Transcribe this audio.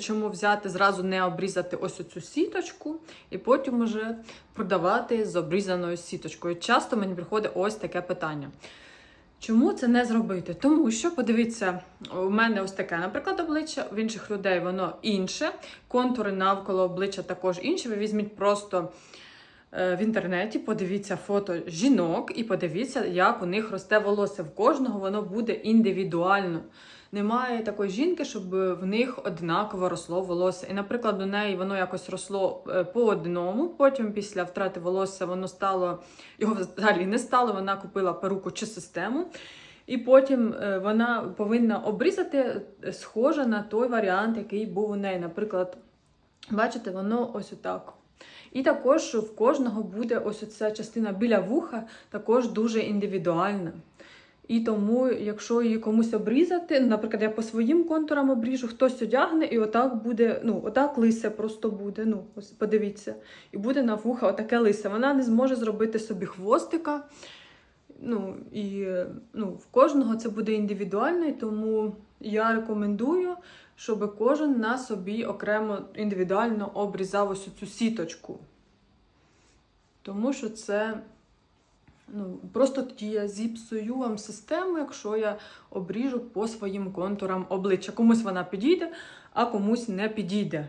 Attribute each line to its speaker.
Speaker 1: Чому взяти зразу не обрізати ось оцю сіточку і потім уже продавати з обрізаною сіточкою. Часто мені приходить ось таке питання. Чому це не зробити? Тому що, подивіться, у мене ось таке, наприклад, обличчя, в інших людей воно інше, контури навколо обличчя також інші. Ви візьміть просто в інтернеті, подивіться фото жінок і подивіться, як у них росте волосся. В кожного воно буде індивідуально. Немає такої жінки, щоб в них однаково росло волосся. І, наприклад, у неї воно якось росло е, по одному. Потім, після втрати волосся, воно стало його взагалі не стало. Вона купила перуку чи систему. І потім е, вона повинна обрізати е, схоже на той варіант, який був у неї. Наприклад, бачите, воно ось отак. І також в кожного буде ось оця частина біля вуха, також дуже індивідуальна. І тому, якщо її комусь обрізати, наприклад, я по своїм контурам обріжу, хтось одягне, і отак буде, ну, отак лисе просто буде. Ну, ось подивіться. І буде на вуха отаке лисе. Вона не зможе зробити собі хвостика. Ну, і ну, в кожного це буде індивідуально, і тому я рекомендую, щоб кожен на собі окремо індивідуально обрізав ось цю сіточку. Тому що це ну, просто тоді я зіпсую вам систему, якщо я обріжу по своїм контурам обличчя. Комусь вона підійде, а комусь не підійде.